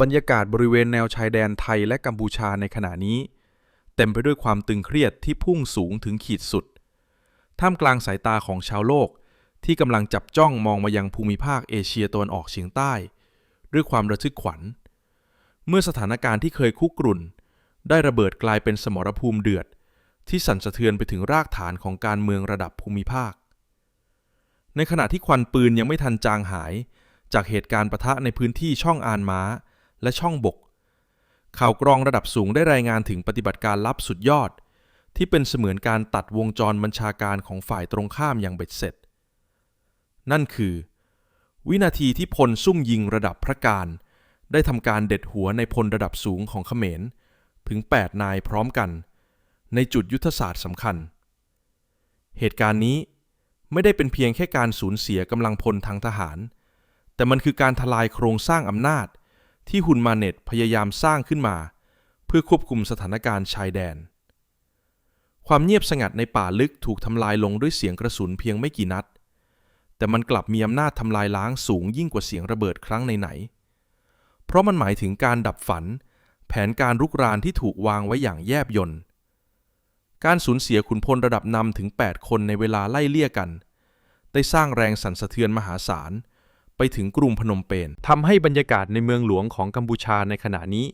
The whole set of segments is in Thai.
บรรยากาศบริเวณแนวชายแดนไทยและกัมพูชาในขณะนี้ เต็มไปด้วยความตึงเครียดที่พุ่งสูงถึงขีดสุด ท่ามกลางสายตาของชาวโลกที่กำลังจับจ้องมองมายังภูมิภาคเอเชียตะวันออกเฉียงใต้ ด้วยความระทึกขวัญ เมื่อสถานการณ์ที่เคยคุกรุ่น ได้ระเบิดกลายเป็นสมรภูมิเดือด ที่สั่นสะเทือนไปถึงรากฐานของการเมืองระดับภูมิภาค ในขณะที่ควันปืนยังไม่ทันจางหาย จากเหตุการณ์ปะทะในพื้นที่ช่องอานม้า และช่องบก ข่าวกรองระดับสูงได้รายงานถึงปฏิบัติการลับสุดยอด ที่เป็นเสมือนการตัดวงจรบัญชาการของฝ่ายตรงข้ามอย่างเบ็ดเสร็จ นั่นคือ วินาทีที่พลซุ่มยิงระดับพระการ ได้ทำการเด็ดหัวในพลระดับสูงของเขมร ถึง 8 นายพร้อมกัน ในจุดยุทธศาสตร์สำคัญ เหตุการณ์นี้ไม่ได้เป็นเพียงแค่การสูญเสียกำลังพลทางทหาร แต่มันคือการทลายโครงสร้างอำนาจ ที่ฮุนมาเน็ตพยายามสร้างขึ้นมา เพื่อควบคุมสถานการณ์ชายแดน ความเงียบสงัดในป่าลึกถูกทำลายลงด้วยเสียงกระสุนเพียงไม่กี่นัด แต่มันกลับมีอำนาจทำลายล้างสูงยิ่งกว่าเสียงระเบิดครั้งไหนๆเพราะมันหมายถึงการดับฝัน แผนการรุกรานที่ถูกวางไว้อย่างแยบยลการสูญเสียขุนพลระดับนำถึง 8 คนในเวลาไล่เลี่ยกัน ได้สร้างแรงสั่นสะเทือนมหาศาล ไปถึงกรุงพนมเปญทำให้บรรยากาศในเมืองหลวงของกัมพูชาในขณะนี้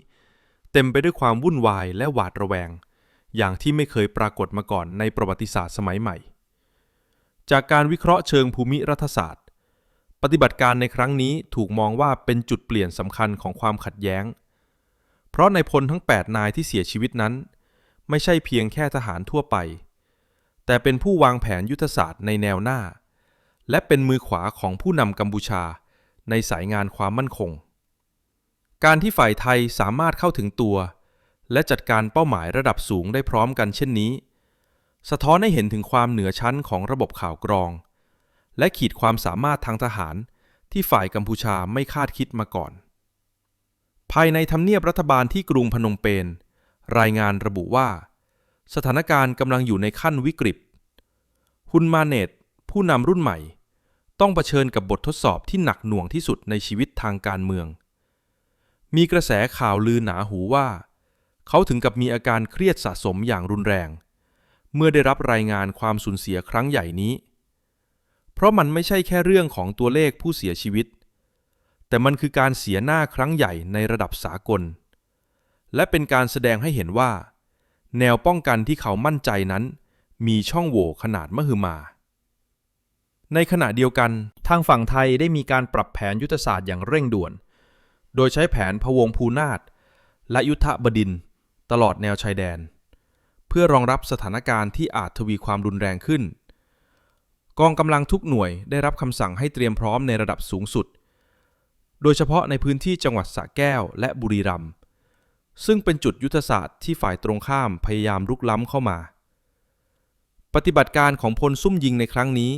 เต็มไปด้วยความวุ่นวายและหวาดระแวง อย่างที่ไม่เคยปรากฏมาก่อนในประวัติศาสตร์สมัยใหม่ จากการวิเคราะห์เชิงภูมิรัฐศาสตร์ ปฏิบัติการในครั้งนี้ถูกมองว่าเป็นจุดเปลี่ยนสำคัญของความขัดแย้ง เพราะในพลทั้ง 8 นายที่เสียชีวิตนั้น ไม่ใช่เพียงแค่ทหารทั่วไป แต่เป็นผู้วางแผนยุทธศาสตร์ในแนวหน้า และเป็นมือขวาของผู้นำกัมพูชา ในสายงานความมั่นคง การที่ฝ่ายไทยสามารถเข้าถึงตัว และจัดการเป้าหมายระดับสูงได้พร้อมกันเช่นนี้ สะท้อนให้เห็นถึงความเหนือชั้นของระบบข่าวกรอง และขีดความสามารถทางทหารที่ฝ่ายกัมพูชาไม่คาดคิดมาก่อน ภายในทำเนียบรัฐบาลที่กรุงพนมเปญรายงานระบุว่า สถานการณ์กำลังอยู่ในขั้นวิกฤตฮุนมาเนตผู้นำรุ่นใหม่ ต้องเผชิญกับบททดสอบที่หนักหน่วงที่สุดในชีวิตทางการเมือง มีกระแสข่าวลือหนาหูว่า เขาถึงกับมีอาการเครียดสะสมอย่างรุนแรง เมื่อได้รับรายงานความสูญเสียครั้งใหญ่นี้ เพราะมันไม่ใช่แค่เรื่องของตัวเลขผู้เสียชีวิต แต่มันคือการเสียหน้าครั้งใหญ่ในระดับสากล และเป็นการแสดงให้เห็นว่า แนวป้องกันที่เขามั่นใจนั้น มีช่องโหว่ขนาดมหึมา ในขณะเดียวกัน ทางฝั่งไทยได้มีการปรับแผนยุทธศาสตร์อย่างเร่งด่วน โดยใช้แผนพวงภูนาถและยุทธบดิน ตลอดแนวชายแดน เพื่อรองรับสถานการณ์ที่อาจทวีความรุนแรงขึ้น กองกำลังทุกหน่วยได้รับคำสั่งให้เตรียมพร้อมในระดับสูงสุด โดยเฉพาะในพื้นที่จังหวัดสระแก้วและบุรีรัมย์ซึ่งเป็นจุดยุทธศาสตร์ที่ฝ่ายตรงข้ามพยายามรุกล้ำเข้ามา ปฏิบัติการของพลซุ่มยิงในครั้งนี้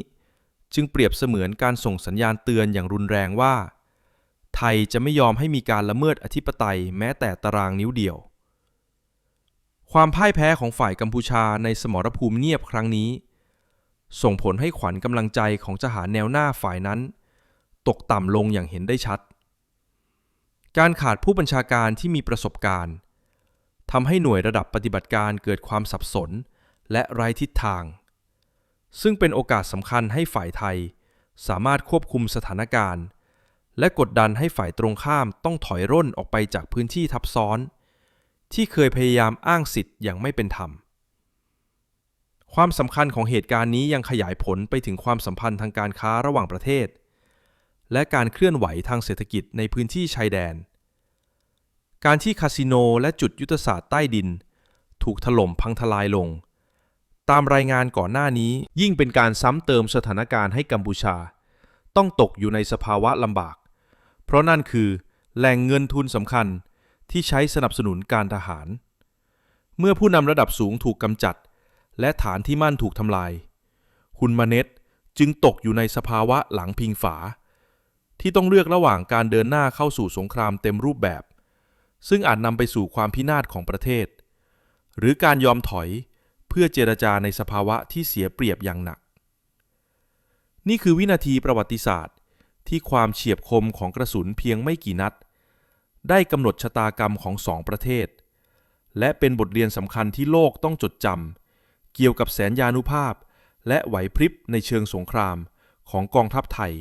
จึงเปรียบเสมือนการส่งสัญญาณเตือนอย่างรุนแรงว่า ไทยจะไม่ยอมให้มีการละเมิดอธิปไตยแม้แต่ตารางนิ้วเดียว ความพ่ายแพ้ของฝ่ายกัมพูชาในสมรภูมิเงียบครั้งนี้ ส่งผลให้ขวัญกำลังใจของทหารแนวหน้าฝ่ายนั้น ตกต่ำลงอย่างเห็นได้ชัด การขาดผู้บัญชาการที่มีประสบการณ์ทำให้หน่วยระดับปฏิบัติการเกิดความสับสนและไร้ทิศทาง ซึ่งเป็นโอกาสสำคัญให้ฝ่ายไทย สามารถควบคุมสถานการณ์ และกดดันให้ฝ่ายตรงข้ามต้องถอยร่นออกไปจากพื้นที่ทับซ้อน ที่เคยพยายามอ้างสิทธิ์อย่างไม่เป็นธรรม ความสำคัญของเหตุการณ์นี้ยังขยายผลไปถึงความสัมพันธ์ทางการค้าระหว่างประเทศ และการเคลื่อนไหวทางเศรษฐกิจในพื้นที่ชายแดน การที่คาสิโนและจุดยุทธศาสตร์ใต้ดิน ถูกถล่มพังทลายลง ตามรายงานก่อนหน้านี้ยิ่งเป็นการซ้ำเติมสถานการณ์ให้กัมพูชา ต้องตกอยู่ในสภาวะลำบาก เพราะนั่นคือแหล่งเงินทุนสำคัญที่ใช้สนับสนุนการทหาร เมื่อผู้นำระดับสูงถูกกำจัด และฐานที่มั่นถูกทำลายฮุนมาเน็ตจึงตกอยู่ในสภาวะหลังพิงฝา ที่ต้องเลือกระหว่างการเดินหน้าเข้าสู่สงครามเต็มรูปแบบ ซึ่งอาจนำไปสู่ความพินาศของประเทศ หรือการยอมถอยเพื่อเจรจาในสภาวะที่เสียเปรียบอย่างหนัก นี่คือวินาทีประวัติศาสตร์ ที่ความเฉียบคมของกระสุนเพียงไม่กี่นัด ได้กำหนดชะตากรรมของสองประเทศ และเป็นบทเรียนสำคัญที่โลกต้องจดจำเกี่ยวกับแสนยานุภาพ และไหวพริบในเชิงสงครามของกองทัพไทย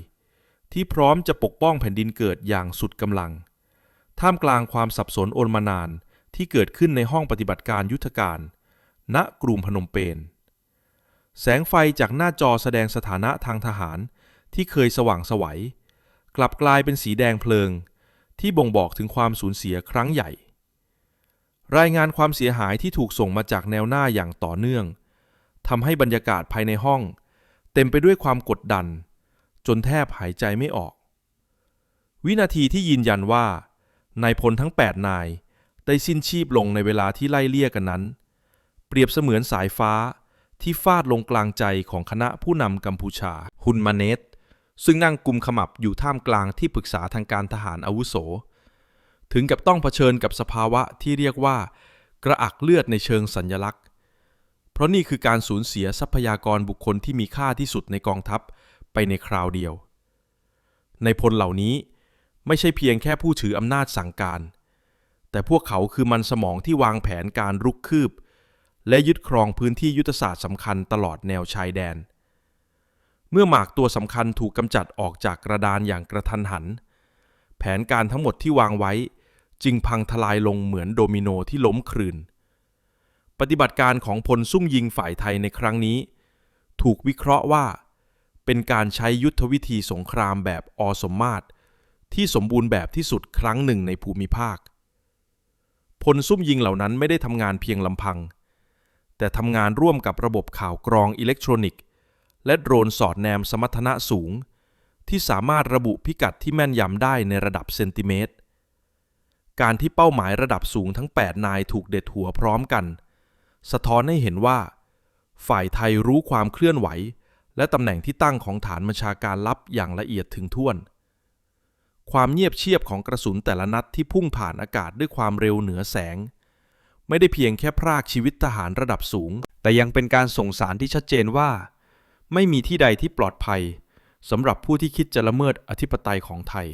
ที่พร้อมจะปกป้องแผ่นดินเกิดอย่างสุดกำลัง ท่ามกลางความสับสนโอนมานานที่เกิดขึ้นในห้องปฏิบัติการยุทธการ ณกรุงพนมเปญแสงไฟจากหน้าจอแสดงสถานะทางทหารที่เคยสว่างไสวัย กลับกลายเป็นสีแดงเพลิง ที่บ่งบอกถึงความสูญเสียครั้งใหญ่ รายงานความเสียหายที่ถูกส่งมาจากแนวหน้าอย่างต่อเนื่องทำให้บรรยากาศภายในห้อง เต็มไปด้วยความกดดัน จนแทบหายใจไม่ออก วินาทีที่ยืนยันว่านายพลทั้ง 8 นาย ได้สิ้นชีพลงในเวลาที่ไล่เลี่ยกันนั้น รียบเสมือนสายฟ้าที่ฟาดลงกลางใจของคณะผู้นำกัมพูชาฮุนมาเนตซึ่งนั่งกุมขมับอยู่ท่ามกลางที่ปรึกษาทางการทหารอาวุโส ถึงกับต้องเผชิญกับสภาวะที่เรียกว่า กระอักเลือดในเชิงสัญญลักษณ์ เพราะนี่คือการสูญเสียทรัพยากรบุคคลที่มีค่าที่สุดในกองทัพไปในคราวเดียว ในพลเหล่านี้ไม่ใช่เพียงแค่ผู้ถืออำนาจสั่งการ แต่พวกเขาคือมันสมองที่วางแผนการรุกคืบ และยึดครองพื้นที่ยุทธศาสตร์สำคัญตลอดแนวชายแดน เมื่อหมากตัวสำคัญถูกกำจัดออกจากกระดานอย่างกระทันหัน แผนการทั้งหมดที่วางไว้ จึงพังทลายลงเหมือนโดมิโนที่ล้มคลืน ปฏิบัติการของพลซุ่มยิงฝ่ายไทยในครั้งนี้ ถูกวิเคราะห์ว่า เป็นการใช้ยุทธวิธีสงครามแบบอสมมาตรที่สมบูรณ์แบบที่สุดครั้งหนึ่งในภูมิภาค พลซุ่มยิงเหล่านั้นไม่ได้ทำงานเพียงลำพัง แต่ทำงานร่วมกับระบบข่าวกรองอิเล็กทรอนิกส์ และโดรนสอดแนมสมรรถนะสูง ที่สามารถระบุพิกัดที่แม่นยำได้ในระดับเซนติเมตร การที่เป้าหมายระดับสูงทั้ง 8 นายถูกเด็ดหัวพร้อมกัน สะท้อนให้เห็นว่า ฝ่ายไทยรู้ความเคลื่อนไหว และตำแหน่งที่ตั้งของฐานบัญชาการลับอย่างละเอียดถึงท่วน ความเงียบเชียบของกระสุนแต่ละนัดที่พุ่งผ่านอากาศด้วยความเร็วเหนือแสง ไม่ได้เพียงแค่พรากชีวิตทหารระดับสูง แต่ยังเป็นการส่งสารที่ชัดเจนว่า ไม่มีที่ใดที่ปลอดภัยสำหรับผู้ที่คิดจะละเมิดอธิปไตยของไทย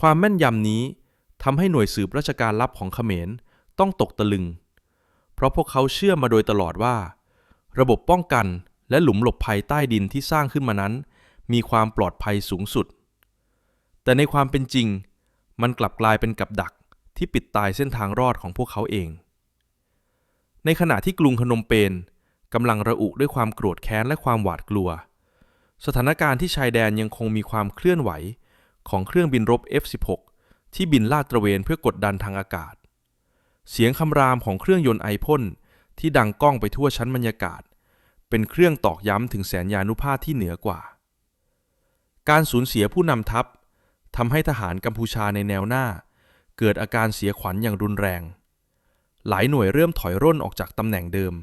ความแม่นยำนี้ทำให้หน่วยสืบราชการลับของเขมรต้องตกตะลึง เพราะพวกเขาเชื่อมาโดยตลอดว่า ระบบป้องกันและหลุมหลบภัยใต้ดินที่สร้างขึ้นมานั้น มีความปลอดภัยสูงสุด แต่ในความเป็นจริง มันกลับกลายเป็นกับดัก ที่ปิดตายเส้นทางรอดของพวกเขาเอง ในขณะที่กรุงพนมเปญกำลังระอุด้วยความโกรธแค้นและความหวาดกลัว สถานการณ์ที่ชายแดนยังคงมีความเคลื่อนไหวของเครื่องบินรบ F-16 ที่บินลาดตระเวนเพื่อกดดันทางอากาศ เสียงคำรามของเครื่องยนต์ไอพ่นที่ดังก้องไปทั่วชั้นบรรยากาศ เป็นเครื่องตอกย้ำถึงแสนยานุภาพที่เหนือกว่า การสูญเสียผู้นำทัพทำให้ทหารกัมพูชาในแนวหน้า เกิดอาการเสียขวัญอย่างรุนแรง หลายหน่วยเริ่มถอยร่นออกจากตำแหน่งเดิม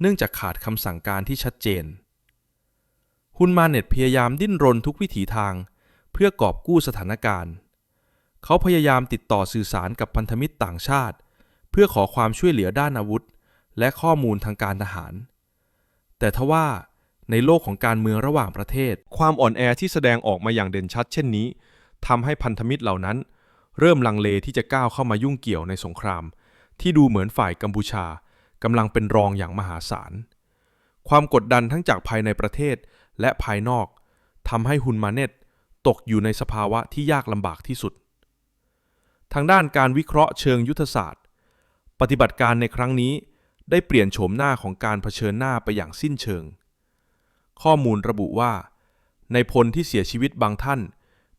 เนื่องจากขาดคำสั่งการที่ชัดเจน ฮุนมาเน็ตพยายามดิ้นรนทุกวิถีทาง เพื่อกอบกู้สถานการณ์ เขาพยายามติดต่อสื่อสารกับพันธมิตรต่างชาติ เพื่อขอความช่วยเหลือด้านอาวุธ และข้อมูลทางการทหาร แต่ทว่าในโลกของการเมืองระหว่างประเทศ ความอ่อนแอที่แสดงออกมาอย่างเด่นชัดเช่นนี้ทำให้พันธมิตรเหล่านั้น เริ่มลังเลที่จะก้าวเข้ามายุ่งเกี่ยวในสงคราม ที่ดูเหมือนฝ่ายกัมพูชากำลังเป็นรองอย่างมหาศาล ความกดดันทั้งจากภายในประเทศและภายนอกทำให้ฮุนมาเนตตกอยู่ในสภาวะที่ยากลำบากที่สุด ทางด้านการวิเคราะห์เชิงยุทธศาสตร์ ปฏิบัติการในครั้งนี้ได้เปลี่ยนโฉมหน้าของการเผชิญหน้าไปอย่างสิ้นเชิง ข้อมูลระบุว่า ในพลที่เสียชีวิตบางท่าน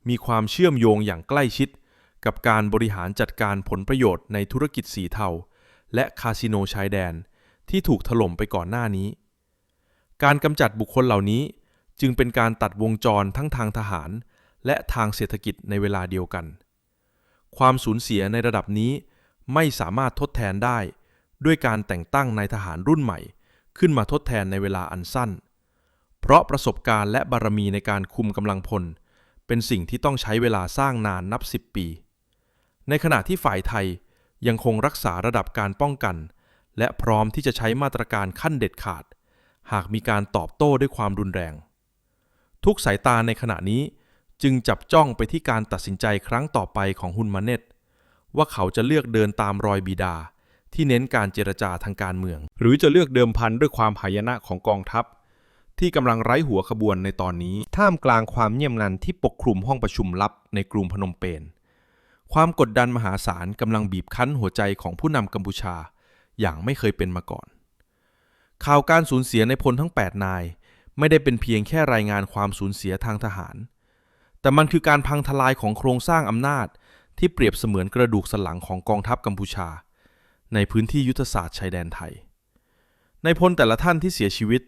มีความเชื่อมโยงอย่างใกล้ชิด กับการบริหารจัดการผลประโยชน์ในธุรกิจสีเทา และคาสิโนชายแดนที่ถูกถล่มไปก่อนหน้านี้ การกำจัดบุคคลเหล่านี้จึงเป็นการตัดวงจรทั้งทางทหาร และทางเศรษฐกิจในเวลาเดียวกัน ความสูญเสียในระดับนี้ไม่สามารถทดแทนได้ ด้วยการแต่งตั้งนายทหารรุ่นใหม่ ขึ้นมาทดแทนในเวลาอันสั้น เพราะประสบการณ์และบารมีในการคุมกำลังพล เป็นสิ่งที่ต้องใช้เวลาสร้างนานนับสิบปี ในขณะที่ฝ่ายไทยยังคงรักษาระดับการป้องกัน และพร้อมที่จะใช้มาตรการขั้นเด็ดขาด หากมีการตอบโต้ด้วยความรุนแรง ทุกสายตาในขณะนี้จึงจับจ้องไปที่การตัดสินใจครั้งต่อไปของฮุนมาเน็ตว่าเขาจะเลือกเดินตามรอยบิดา ที่เน้นการเจรจาทางการเมือง หรือจะเลือกเดิมพันด้วยความหายนะของกองทัพ ที่กำลังไร้หัวขบวนในตอนนี้ ท่ามกลางความเงียบงันที่ปกคลุมห้องประชุมลับในกรุงพนมเปญ ความกดดันมหาศาลกำลังบีบคั้นหัวใจของผู้นำกัมพูชา อย่างไม่เคยเป็นมาก่อน ข่าวการสูญเสียในพลทั้ง 8 นาย ไม่ได้เป็นเพียงแค่รายงานความสูญเสียทางทหาร แต่มันคือการพังทลายของโครงสร้างอำนาจ ที่เปรียบเสมือนกระดูกสันหลังของกองทัพกัมพูชา ในพื้นที่ยุทธศาสตร์ชายแดนไทย ในพลแต่ละท่านที่เสียชีวิต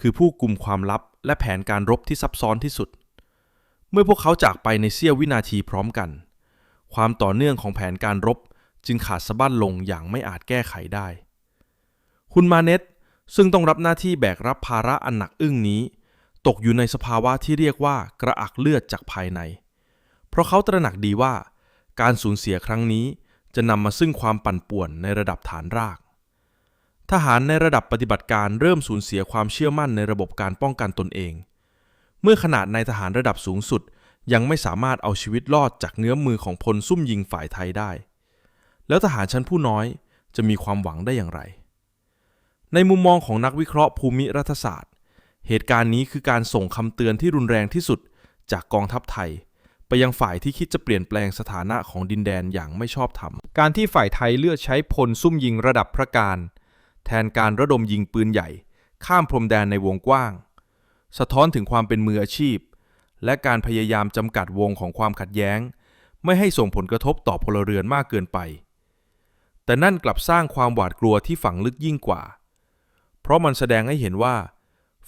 คือผู้กลุ่มความลับและแผนการรบที่ซับซ้อนที่สุด เมื่อพวกเขาจากไปในเสี้ยววินาทีพร้อมกัน ความต่อเนื่องของแผนการรบจึงขาดสะบั้นลงอย่างไม่อาจแก้ไขได้ฮุนมาเนตซึ่งต้องรับหน้าที่แบกรับภาระอันหนักอึ้งนี้ ตกอยู่ในสภาวะที่เรียกว่ากระอักเลือดจากภายใน เพราะเขาตระหนักดีว่า การสูญเสียครั้งนี้จะนำมาซึ่งความปั่นป่วนในระดับฐานราก ทหารในระดับปฏิบัติการเริ่มสูญเสียความเชื่อมั่นในระบบการป้องกันตนเอง เมื่อขนาดนายทหารระดับสูงสุด ยังไม่สามารถเอาชีวิตรอดจากเงื้อมมือของพลซุ่มยิงฝ่ายไทยได้ แล้วทหารชั้นผู้น้อยจะมีความหวังได้อย่างไร ในมุมมองของนักวิเคราะห์ภูมิรัฐศาสตร์ เหตุการณ์นี้คือการส่งคำเตือนที่รุนแรงที่สุดจากกองทัพไทย ไปยังฝ่ายที่คิดจะเปลี่ยนแปลงสถานะของดินแดนอย่างไม่ชอบธรรม การที่ฝ่ายไทยเลือกใช้พลซุ่มยิงระดับพระการ แทนการระดมยิงปืนใหญ่ ข้ามพรมแดนในวงกว้าง สะท้อนถึงความเป็นมืออาชีพ และการพยายามจำกัดวงของความขัดแย้ง ไม่ให้ส่งผลกระทบต่อพลเรือนมากเกินไป แต่นั่นกลับสร้างความหวาดกลัวที่ฝังลึกยิ่งกว่า เพราะมันแสดงให้เห็นว่า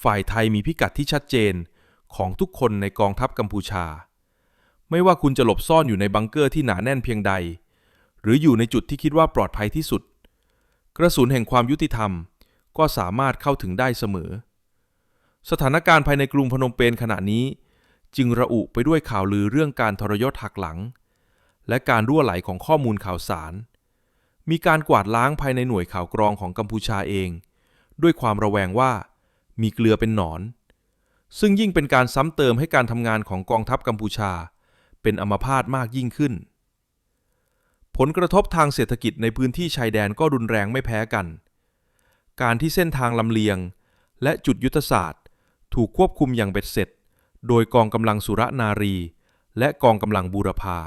ฝ่ายไทยมีพิกัดที่ชัดเจนของทุกคนในกองทัพกัมพูชา ไม่ว่าคุณจะหลบซ่อนอยู่ในบังเกอร์ที่หนาแน่นเพียงใด หรืออยู่ในจุดที่คิดว่าปลอดภัยที่สุด กระสุนแห่งความยุติธรรมก็สามารถเข้าถึงได้เสมอ สถานการณ์ภายในกรุงพนมเปญขณะนี้ จึงระอุไปด้วยข่าวลือเรื่องการทรยศหักหลัง และการรั่วไหลของข้อมูลข่าวสาร มีการกวาดล้างภายในหน่วยข่าวกรองของกัมพูชาเอง ด้วยความระแวงว่า มีเกลือเป็นหนอน ซึ่งยิ่งเป็นการซ้ำเติมให้การทำงานของกองทัพกัมพูชา เป็นอัมพาตมากยิ่งขึ้น ผลกระทบทางเศรษฐกิจในพื้นที่ชายแดนก็รุนแรงไม่แพ้กัน การที่เส้นทางลำเลียง และจุดยุทธศาสตร์ ถูกควบคุมอย่างเบ็ดเสร็จ โดยกองกำลังสุรนารี และกองกำลังบูรพา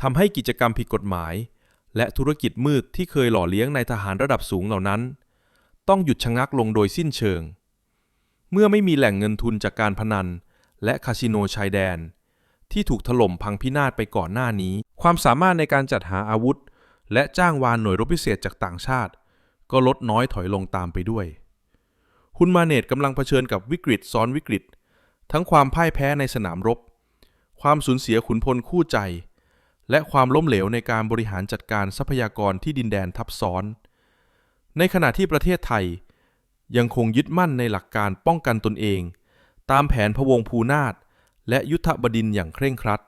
ทำให้กิจกรรมผิดกฎหมาย และธุรกิจมืดที่เคยหล่อเลี้ยงในทหารระดับสูงเหล่านั้น ต้องหยุดชะงักลงโดยสิ้นเชิง เมื่อไม่มีแหล่งเงินทุนจากการพนัน และคาสิโนชายแดน ที่ถูกถล่มพังพินาศไปก่อนหน้านี้ ความสามารถในการจัดหาอาวุธ และจ้างวานหน่วยรบพิเศษจากต่างชาติ ก็ลดน้อยถอยลงตามไปด้วยฮุนมาเนตกำลังเผชิญกับวิกฤตซ้อนวิกฤต ทั้งความพ่ายแพ้ในสนามรบ ความสูญเสียขุนพลคู่ใจ และความล้มเหลวในการบริหารจัดการทรัพยากรที่ดินแดนทับซ้อน ในขณะที่ประเทศไทย ยังคงยึดมั่นในหลักการป้องกันตนเอง ตามแผนพวงภูนาถและยุทธบดินอย่างเคร่งครัด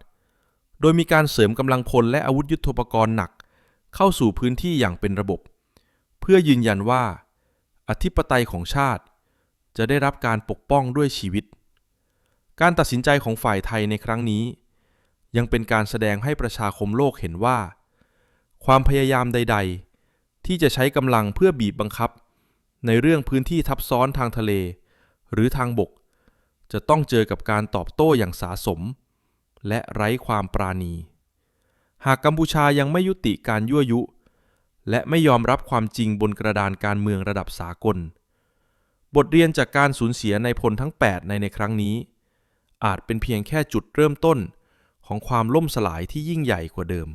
โดยมีการเสริมกำลังพลและอาวุธยุทโธปกรณ์หนัก เข้าสู่พื้นที่อย่างเป็นระบบ เพื่อยืนยันว่า อธิปไตยของชาติจะได้รับการปกป้องด้วยชีวิต การตัดสินใจของฝ่ายไทยในครั้งนี้ ยังเป็นการแสดงให้ประชาคมโลกเห็นว่า ความพยายามใด ๆ ที่จะใช้กำลังเพื่อบีบบังคับ ในเรื่องพื้นที่ทับซ้อนทางทะเล หรือทางบก จะต้องเจอกับการตอบโต้อย่างสาสม และไร้ความปราณี หากกัมพูชายังไม่ยุติการยั่วยุ และไม่ยอมรับความจริงบนกระดานการเมืองระดับสากล บทเรียนจากการสูญเสียในพลทั้ง 8 ในในครั้งนี้ อาจเป็นเพียงแค่จุดเริ่มต้นของความล่มสลายที่ยิ่งใหญ่กว่าเดิม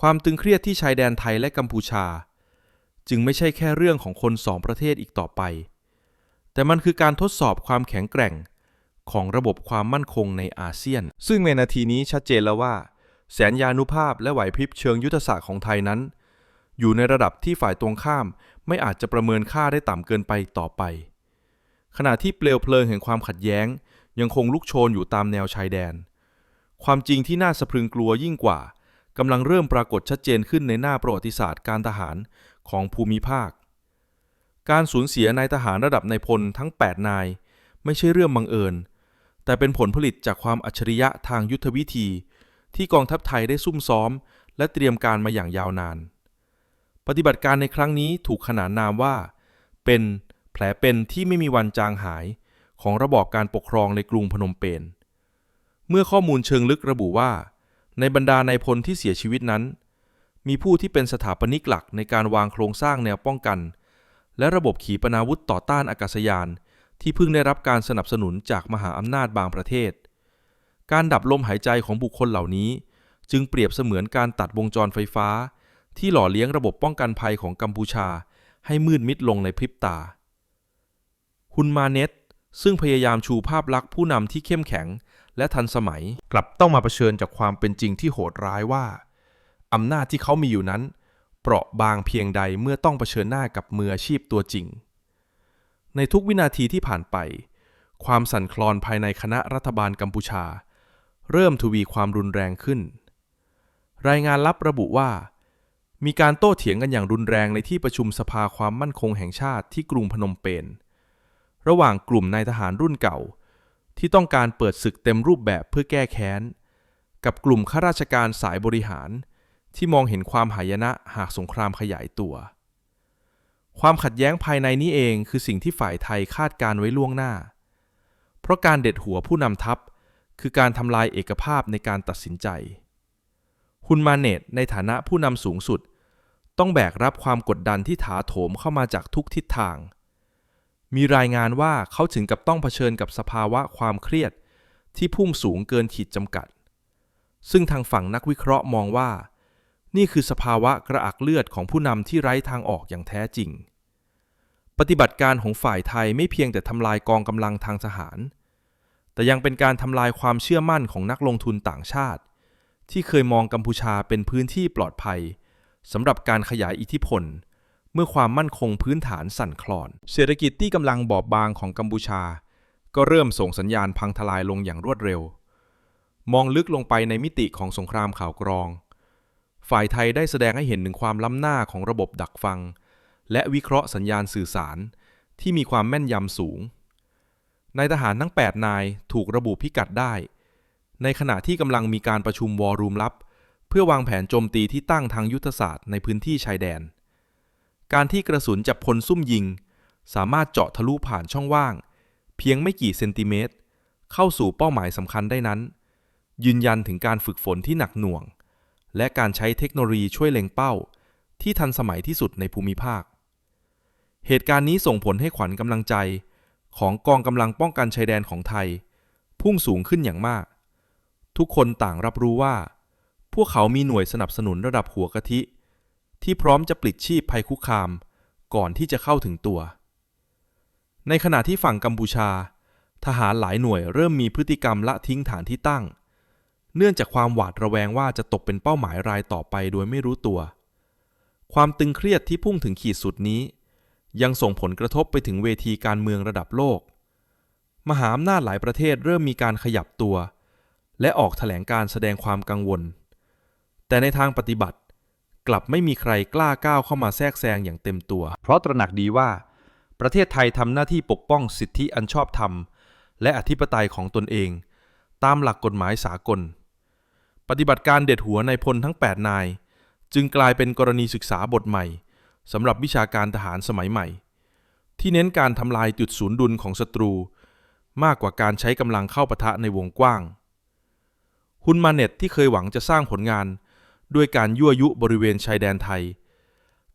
ความตึงเครียดที่ชายแดนไทยและกัมพูชา จึงไม่ใช่แค่เรื่องของคนสองประเทศอีกต่อไป แต่มันคือการทดสอบความแข็งแกร่งของระบบความมั่นคงในอาเซียน ซึ่งในนาทีนี้ชัดเจนแล้วว่า แสนยานุภาพและไหวพริบเชิงยุทธศาสตร์ของไทยนั้น อยู่ในระดับที่ฝ่ายตรงข้ามไม่อาจจะประเมินค่าได้ต่ำเกินไปต่อไป ขณะที่เปลวเพลิงแห่งความขัดแย้ง ยังคงลุกโชนอยู่ตามแนวชายแดน ความจริงที่น่าสะพรึงกลัวยิ่งกว่ากำลังเริ่มปรากฏชัดเจนขึ้นในหน้าประวัติศาสตร์การทหารของภูมิภาค การสูญเสียนายทหารระดับนายพลทั้ง 8 นาย ไม่ใช่เรื่องบังเอิญ แต่เป็นผลผลิตจากความอัจฉริยะทางยุทธวิธี ที่กองทัพไทยได้ซุ่มซ้อม และเตรียมการมาอย่างยาวนาน ปฏิบัติการในครั้งนี้ถูกขนานนามว่า เป็นแผลเป็นที่ไม่มีวันจางหาย ของระบอบการปกครองในกรุงพนมเปญ เมื่อข้อมูลเชิงลึกระบุว่า ในบรรดานายพลที่เสียชีวิตนั้น มีผู้ที่เป็นสถาปนิกหลักในการวางโครงสร้างแนวป้องกัน และระบบขีปนาวุธต่อต้านอากาศยาน ที่เพิ่งได้รับการสนับสนุนจากมหาอำนาจบางประเทศ การดับลมหายใจของบุคคลเหล่านี้ จึงเปรียบเสมือนการตัดวงจรไฟฟ้า ที่หล่อเลี้ยงระบบป้องกันภัยของกัมพูชา ให้มืดมิดลงในพริบตาฮุนมาเน็ต ซึ่งพยายามชูภาพลักษณ์ผู้นำที่เข้มแข็ง และทันสมัย กลับต้องมาเผชิญจากความเป็นจริงที่โหดร้ายว่าอำนาจที่เขามีอยู่นั้น เปราะบางเพียงใดเมื่อต้องเผชิญหน้ากับมืออาชีพตัวจริง ในทุกวินาทีที่ผ่านไป ความสั่นคลอนภายในคณะรัฐบาลกัมพูชา เริ่มทวีความรุนแรงขึ้น รายงานลับระบุว่า มีการโต้เถียงกันอย่างรุนแรงในที่ประชุมสภาความมั่นคงแห่งชาติที่กรุงพนมเปญ ระหว่างกลุ่มนายทหารรุ่นเก่า ที่ต้องการเปิดศึกเต็มรูปแบบเพื่อแก้แค้น กับกลุ่มข้าราชการสายบริหาร ที่มองเห็นความหายนะหากสงครามขยายตัว ความขัดแย้งภายในนี้เองคือสิ่งที่ฝ่ายไทยคาดการไว้ล่วงหน้า เพราะการเด็ดหัวผู้นำทัพคือการทำลายเอกภาพในการตัดสินใจ ฮุนมาเนตในฐานะผู้นำสูงสุด ต้องแบกรับความกดดันที่ถาโถมเข้ามาจากทุกทิศทาง มีรายงานว่าเขาถึงกับต้องเผชิญกับสภาวะความเครียดที่พุ่งสูงเกินขีดจำกัด ซึ่งทางฝั่งนักวิเคราะห์มองว่า นี่คือสภาวะกระอักเลือดของผู้นำที่ไร้ทางออกอย่างแท้จริง ปฏิบัติการของฝ่ายไทยไม่เพียงแต่ทำลายกองกำลังทางทหาร แต่ยังเป็นการทำลายความเชื่อมั่นของนักลงทุนต่างชาติ ที่เคยมองกัมพูชาเป็นพื้นที่ปลอดภัยสำหรับการขยายอิทธิพล เมื่อความมั่นคงพื้นฐานสั่นคลอน เศรษฐกิจที่กำลังบอบบางของกัมพูชา ก็เริ่มส่งสัญญาณพังทลายลงอย่างรวดเร็ว มองลึกลงไปในมิติของสงครามข่าวกรอง ฝ่ายไทยได้แสดงให้เห็นถึงความล้ำหน้าของระบบดักฟัง และวิเคราะห์สัญญาณสื่อสาร ที่มีความแม่นยำสูงนายทหารทั้ง 8 นายถูกระบุพิกัดได้ ในขณะที่กำลังมีการประชุมวอรูมลับ เพื่อวางแผนโจมตีที่ตั้งทางยุทธศาสตร์ในพื้นที่ชายแดน การที่กระสุนจับพลซุ่มยิง สามารถเจาะทะลุผ่านช่องว่าง เพียงไม่กี่เซนติเมตร เข้าสู่เป้าหมายสำคัญได้นั้น ยืนยันถึงการฝึกฝนที่หนักหน่วง และการใช้เทคโนโลยีช่วยเล็งเป้า ที่ทันสมัยที่สุดในภูมิภาค เหตุการณ์นี้ส่งผลให้ขวัญกำลังใจ ของกองกำลังป้องกันชายแดนของไทย พุ่งสูงขึ้นอย่างมาก ทุกคนต่างรับรู้ว่า พวกเขามีหน่วยสนับสนุนระดับหัวกะทิ ที่พร้อมจะปลิดชีพภัยคุกคาม ก่อนที่จะเข้าถึงตัว ในขณะที่ฝั่งกัมพูชา ทหารหลายหน่วยเริ่มมีพฤติกรรมละทิ้งฐานที่ตั้ง เนื่องจากความหวาดระแวงว่าจะตกเป็นเป้าหมายรายต่อไปโดยไม่รู้ตัว ความตึงเครียดที่พุ่งถึงขีดสุดนี้ ยังส่งผลกระทบไปถึงเวทีการเมืองระดับโลก มหาอำนาจหลายประเทศเริ่มมีการขยับตัว และออกแถลงการแสดงความกังวลแต่ในทางปฏิบัติ กลับไม่มีใครกล้าก้าวเข้ามาแทรกแซงอย่างเต็มตัว เพราะตระหนักดีว่า ประเทศไทยทำหน้าที่ปกป้องสิทธิอันชอบธรรม และอธิปไตยของตนเอง ตามหลักกฎหมายสากล ปฏิบัติการเด็ดหัวในพลทั้ง 8 นาย จึงกลายเป็นกรณีศึกษาบทใหม่สำหรับวิชาการทหารสมัยใหม่ ที่เน้นการทำลายจุดศูนย์ดุลของศัตรู มากกว่าการใช้กำลังเข้าปะทะในวงกว้างฮุนมาเน็ตที่เคยหวังจะสร้างผลงาน ด้วยการยั่วยุบริเวณชายแดนไทย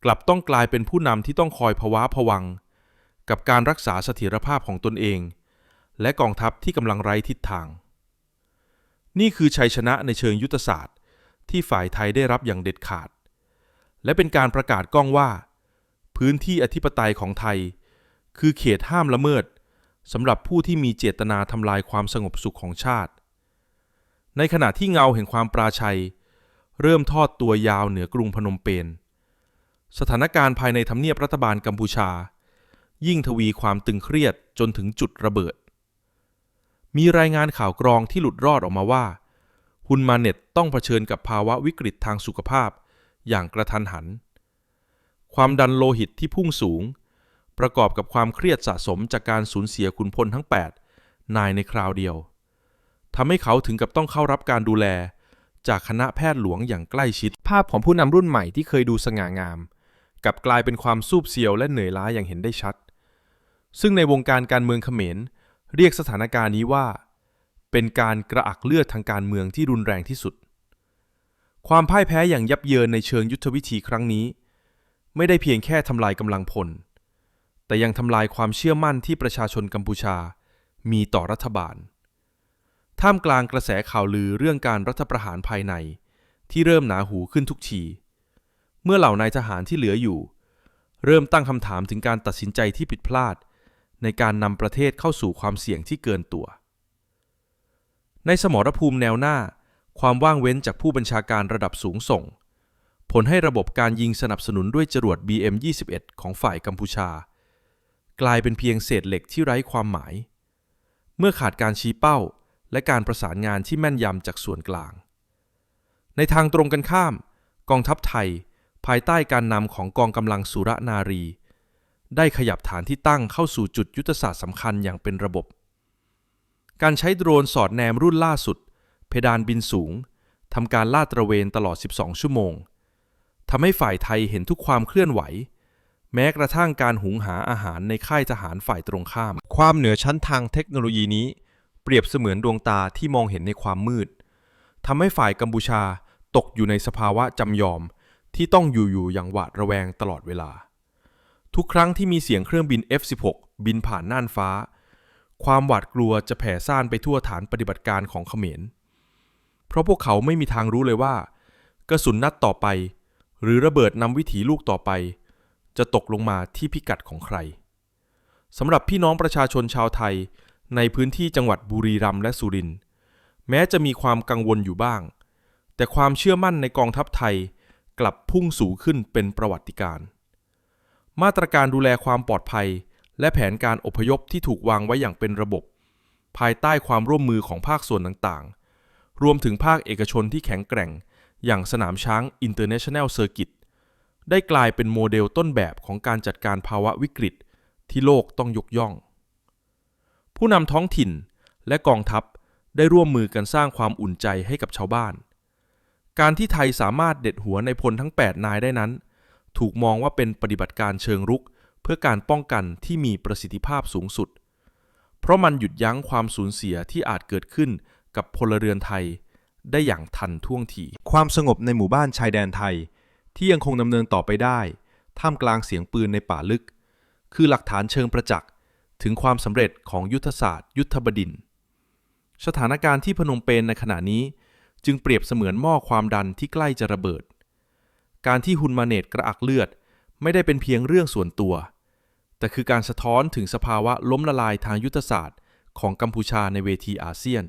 กลับต้องกลายเป็นผู้นำที่ต้องคอยภาวะผวัง กับการรักษาเสถียรภาพของตนเอง และกองทัพที่กำลังไร้ทิศทาง นี่คือชัยชนะในเชิงยุทธศาสตร์ ที่ฝ่ายไทยได้รับอย่างเด็ดขาด และเป็นการประกาศก้องว่า พื้นที่อธิปไตยของไทย คือเขตห้ามละเมิดสำหรับผู้ที่มีเจตนาทำลายความสงบสุขของชาติ ในขณะที่เงาแห่งความปราชัย เริ่มทอดตัวยาวเหนือกรุงพนมเปญสถานการณ์ภายในทำเนียบรัฐบาลกัมพูชา ยิ่งทวีความตึงเครียดจนถึงจุดระเบิด มีรายงานข่าวกรองที่หลุดรอดออกมาว่าฮุนมาเน็ตต้องเผชิญกับภาวะวิกฤตทางสุขภาพอย่างกระทันหัน ความดันโลหิตที่พุ่งสูง ประกอบกับความเครียดสะสมจากการสูญเสียขุนพลทั้ง 8 นายในคราวเดียวทำให้เขาถึงกับต้องเข้ารับการดูแล จากคณะแพทย์หลวงอย่างใกล้ชิด ภาพของผู้นำรุ่นใหม่ที่เคยดูสง่างาม กลับกลายเป็นความสูบเซียวและเหนื่อยล้าอย่างเห็นได้ชัด ซึ่งในวงการการเมืองเขมร เรียกสถานการณ์นี้ว่า เป็นการกระอักเลือดทางการเมืองที่รุนแรงที่สุด ความพ่ายแพ้อย่างยับเยินในเชิงยุทธวิธีครั้งนี้ ไม่ได้เพียงแค่ทำลายกำลังพล แต่ยังทำลายความเชื่อมั่นที่ประชาชนกัมพูชา มีต่อรัฐบาล ท่ามกลางกระแสข่าวลือเรื่องการรัฐประหารภายใน ที่เริ่มหนาหูขึ้นทุกที เมื่อเหล่านายทหารที่เหลืออยู่ เริ่มตั้งคำถามถึงการตัดสินใจที่ผิดพลาด ในการนำประเทศเข้าสู่ความเสี่ยงที่เกินตัว ในสมรภูมิแนวหน้า ความว่างเว้นจากผู้บัญชาการระดับสูงส่ง ผลให้ระบบการยิงสนับสนุนด้วยจรวด BM-21 ของฝ่ายกัมพูชา กลายเป็นเพียงเศษเหล็กที่ไร้ความหมาย เมื่อขาดการชี้เป้า และการประสานงานที่แม่นยำจากส่วนกลาง ในทางตรงกันข้าม กองทัพไทย ภายใต้การนำของกองกำลังสุรนารี ได้ขยับฐานที่ตั้งเข้าสู่จุดยุทธศาสตร์สำคัญอย่างเป็นระบบ การใช้โดรนสอดแนมรุ่นล่าสุด เพดานบินสูงทำการลาดตระเวนตลอด 12 ชั่วโมงทำให้ฝ่ายไทยเห็นทุกความเคลื่อนไหว แม้กระทั่งการหุงหาอาหารในค่ายทหารฝ่ายตรงข้าม ความเหนือชั้นทางเทคโนโลยีนี้ เปรียบเสมือนดวงตาที่มองเห็นในความมืดทำให้ฝ่ายกัมพูชาตกอยู่ในสภาวะจำยอมที่ต้องอยู่อยู่อย่างหวาดระแวงตลอดเวลา ทุกครั้งที่มีเสียงเครื่องบิน F-16 บินผ่านน่านฟ้า ความหวาดกลัวจะแผ่ซ่านไปทั่วฐานปฏิบัติการของเขมร เพราะพวกเขาไม่มีทางรู้เลยว่า กระสุนนัดต่อไป หรือระเบิดนำวิถีลูกต่อไป จะตกลงมาที่พิกัดของใครสำหรับพี่น้องประชาชนชาวไทย ในพื้นที่จังหวัดบุรีรัมย์และสุรินทร์แม้จะมีความกังวลอยู่บ้าง แต่ความเชื่อมั่นในกองทัพไทยกลับพุ่งสูงขึ้นเป็นประวัติการณ์มาตรการดูแลความปลอดภัย และแผนการอพยพที่ถูกวางไว้อย่างเป็นระบบ ภายใต้ความร่วมมือของภาคส่วนต่างๆ รวมถึงภาคเอกชนที่แข็งแกร่ง อย่างสนามช้าง International Circuit ได้กลายเป็นโมเดลต้นแบบของการจัดการภาวะวิกฤตที่โลกต้องยกย่อง ผู้นำท้องถิ่นและกองทัพได้ร่วมมือกันสร้างความอุ่นใจให้กับชาวบ้าน การที่ไทยสามารถเด็ดหัวในพลทั้ง 8 นายได้นั้น ถูกมองว่าเป็นปฏิบัติการเชิงรุก เพื่อการป้องกันที่มีประสิทธิภาพสูงสุด เพราะมันหยุดยั้งความสูญเสียที่อาจเกิดขึ้นกับพลเรือนไทยได้อย่างทันท่วงที ความสงบในหมู่บ้านชายแดนไทย ที่ยังคงดำเนินต่อไปได้ ท่ามกลางเสียงปืนในป่าลึก คือหลักฐานเชิงประจักษ์ ถึงความสำเร็จของยุทธศาสตร์ยุทธบดินทร์สถานการณ์ที่พนมเปญในขณะนี้จึงเปรียบเสมือนหม้อความดันที่ใกล้จะระเบิด การที่ฮุนมาเนตกระอักเลือดไม่ได้เป็นเพียงเรื่องส่วนตัว แต่คือการสะท้อนถึงสภาวะล้มละลายทางยุทธศาสตร์ ของกัมพูชาในเวทีอาเซียน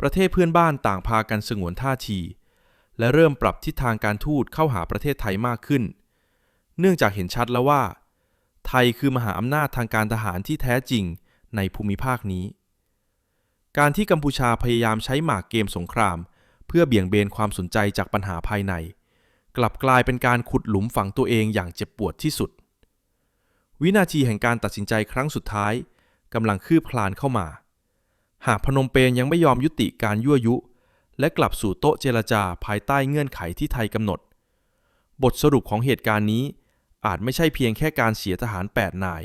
ประเทศเพื่อนบ้านต่างพากันสงวนท่าที และเริ่มปรับทิศทางการทูตเข้าหาประเทศไทยมากขึ้น เนื่องจากเห็นชัดแล้วว่า ไทยคือมหาอำนาจทางการทหารที่แท้จริงในภูมิภาคนี้ การที่กัมพูชาพยายามใช้หมากเกมสงคราม เพื่อเบี่ยงเบนความสนใจจากปัญหาภายใน กลับกลายเป็นการขุดหลุมฝังตัวเองอย่างเจ็บปวดที่สุด วินาทีแห่งการตัดสินใจครั้งสุดท้ายกำลังคืบคลานเข้ามา หากพนมเปญยังไม่ยอมยุติการยั่วยุ และกลับสู่โต๊ะเจรจาภายใต้เงื่อนไขที่ไทยกำหนด บทสรุปของเหตุการณ์นี้ อาจไม่ใช่เพียงแค่การเสียทหาร 8 นาย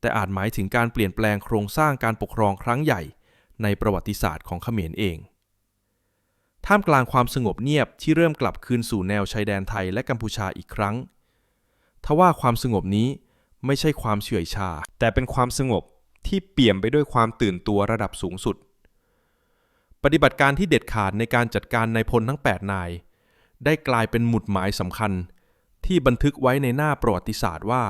แต่อาจหมายถึงการเปลี่ยนแปลงโครงสร้างการปกครองครั้งใหญ่ในประวัติศาสตร์ของเขมรเอง ท่ามกลางความสงบเงียบที่เริ่มกลับคืนสู่แนวชายแดนไทยและกัมพูชาอีกครั้ง ทว่าความสงบนี้ไม่ใช่ความเฉื่อยชา แต่เป็นความสงบที่เปี่ยมไปด้วยความตื่นตัวระดับสูงสุด ปฏิบัติการที่เด็ดขาดในการจัดการนายพลทั้ง 8 นาย ได้กลายเป็นหมุดหมายสำคัญ ที่บันทึกไว้ในหน้าประวัติศาสตร์ว่า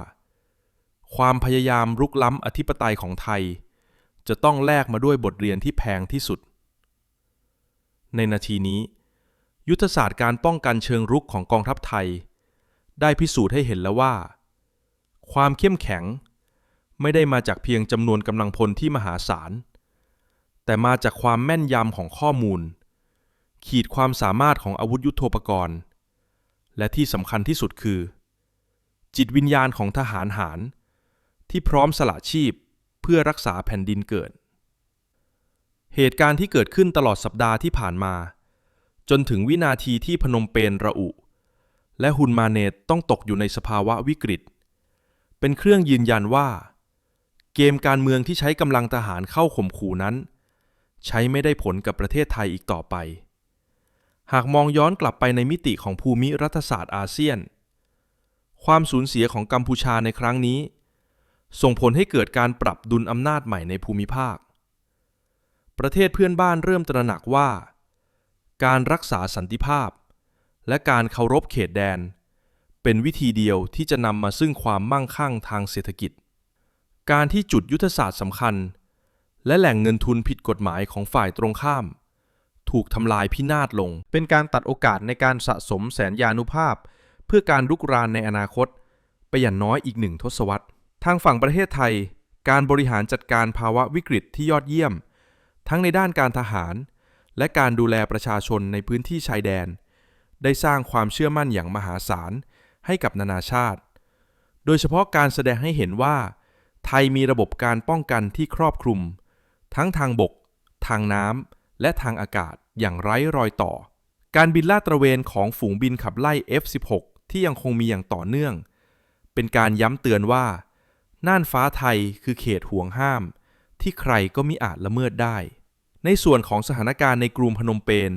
ความพยายามรุกล้ำอธิปไตยของไทย จะต้องแลกมาด้วยบทเรียนที่แพงที่สุด ในนาทีนี้ ยุทธศาสตร์การป้องกันเชิงรุกของกองทัพไทย ได้พิสูจน์ให้เห็นแล้วว่า ความเข้มแข็ง ไม่ได้มาจากเพียงจำนวนกำลังพลที่มหาศาล แต่มาจากความแม่นยำของข้อมูล ขีดความสามารถของอาวุธยุโทโธปกรณ์ และที่สำคัญที่สุดคือ จิตวิญญาณของทหารหาร ที่พร้อมสละชีพเพื่อรักษาแผ่นดินเกิด เหตุการณ์ที่เกิดขึ้นตลอดสัปดาห์ที่ผ่านมา จนถึงวินาทีที่พนมเปญระอุ และฮุนมาเนตต้องตกอยู่ในสภาวะวิกฤต เป็นเครื่องยืนยันว่า เกมการเมืองที่ใช้กำลังทหารเข้าข่มขู่นั้น ใช้ไม่ได้ผลกับประเทศไทยอีกต่อไป หากมองย้อนกลับไปในมิติของภูมิรัฐศาสตร์อาเซียน ความสูญเสียของกัมพูชาในครั้งนี้ ส่งผลให้เกิดการปรับดุลอำนาจใหม่ในภูมิภาค ประเทศเพื่อนบ้านเริ่มตระหนักว่า การรักษาสันติภาพ และการเคารพเขตแดน เป็นวิธีเดียวที่จะนำมาซึ่งความมั่งคั่งทางเศรษฐกิจ การที่จุดยุทธศาสตร์สำคัญ และแหล่งเงินทุนผิดกฎหมายของฝ่ายตรงข้าม ถูกทำลายพินาศลง เป็นการตัดโอกาสในการสะสมแสนยานุภาพ เพื่อการลุกรานในอนาคต ไปอย่างน้อยอีกหนึ่งทศวรรษ ทางฝั่งประเทศไทย การบริหารจัดการภาวะวิกฤตที่ยอดเยี่ยม ทั้งในด้านการทหาร และการดูแลประชาชนในพื้นที่ชายแดน ได้สร้างความเชื่อมั่นอย่างมหาศาลให้กับนานาชาติ โดยเฉพาะการแสดงให้เห็นว่า ไทยมีระบบการป้องกันที่ครอบคลุม ทั้งทางบก ทางน้ำ และทางอากาศอย่างไร้รอยต่อ การบินลาดตระเวนของฝูงบินขับไล่ F-16 ที่ยังคงมีอย่างต่อเนื่อง เป็นการย้ำเตือนว่า น่านฟ้าไทยคือเขตห่วงห้าม ที่ใครก็มิอาจละเมิดได้ ในส่วนของสถานการณ์ในกรุงพนมเปญ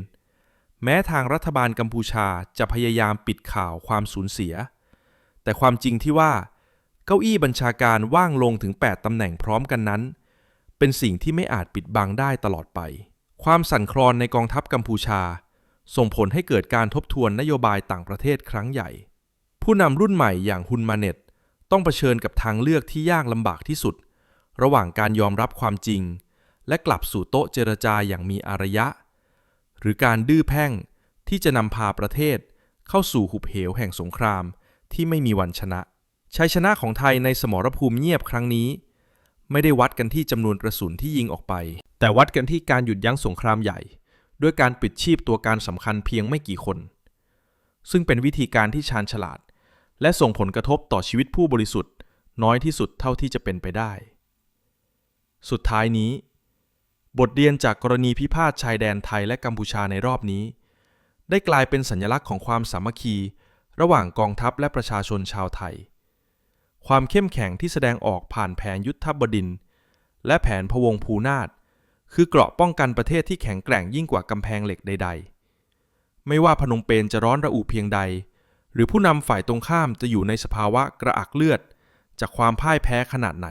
แม้ทางรัฐบาลกัมพูชาจะพยายามปิดข่าวความสูญเสีย แต่ความจริงที่ว่า เก้าอี้บัญชาการว่างลงถึง 8ตำแหน่งพร้อมกันนั้น เป็นสิ่งที่ไม่อาจปิดบังได้ตลอดไป ความสั่นคลอนในกองทัพกัมพูชา ส่งผลให้เกิดการทบทวนนโยบายต่างประเทศครั้งใหญ่ ผู้นำรุ่นใหม่อย่างฮุนมาเน็ตต้องเผชิญกับทางเลือกที่ยากลำบากที่สุด ระหว่างการยอมรับความจริง และกลับสู่โต๊ะเจรจาอย่างมีอารยะ หรือการดื้อแพ่งที่จะนำพาประเทศเข้าสู่หุบเหวแห่งสงครามที่ไม่มีวันชนะชัยชนะของไทยในสมรภูมิเงียบครั้งนี้ ไม่ได้วัดกันที่จำนวนกระสุนที่ยิงออกไป แต่วัดกันที่การหยุดยั้งสงครามใหญ่ ด้วยการปิดชีพตัวการสำคัญเพียงไม่กี่คน ซึ่งเป็นวิธีการที่ชาญฉลาด และส่งผลกระทบต่อชีวิตผู้บริสุทธิ์ น้อยที่สุดเท่าที่จะเป็นไปได้ สุดท้ายนี้ บทเรียนจากกรณีพิพาทชายแดนไทยและกัมพูชาในรอบนี้ ได้กลายเป็นสัญลักษณ์ของความสามัคคี ระหว่างกองทัพและประชาชนชาวไทย ความเข้มแข็งที่แสดงออกผ่านแผนยุทธบดินทร์และแผนพวงภูนาถคือเกราะป้องกันประเทศที่แข็งแกร่งยิ่งกว่ากำแพงเหล็กใด ๆ ไม่ว่าพนมเปญจะร้อนระอุเพียงใด หรือผู้นำฝ่ายตรงข้ามจะอยู่ในสภาวะกระอักเลือด จากความพ่ายแพ้ขนาดไหน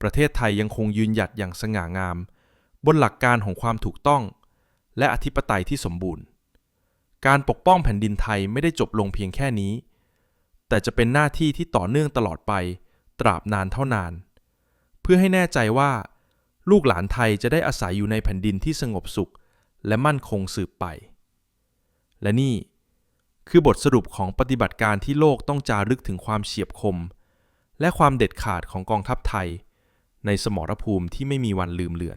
ประเทศไทยยังคงยืนหยัดอย่างสง่างาม บนหลักการของความถูกต้อง และอธิปไตยที่สมบูรณ์ การปกป้องแผ่นดินไทยไม่ได้จบลงเพียงแค่นี้ แต่จะเป็นหน้าที่ที่ต่อเนื่องตลอดไป ตราบนานเท่านาน เพื่อให้แน่ใจว่า ลูกหลานไทยจะได้อาศัยอยู่ในแผ่นดินที่สงบสุข และมั่นคงสืบไป และนี่คือบทสรุปของปฏิบัติการที่โลกต้องจารึกถึงความเฉียบคม และความเด็ดขาดของกองทัพไทย ในสมรภูมิที่ไม่มีวันลืมเลือน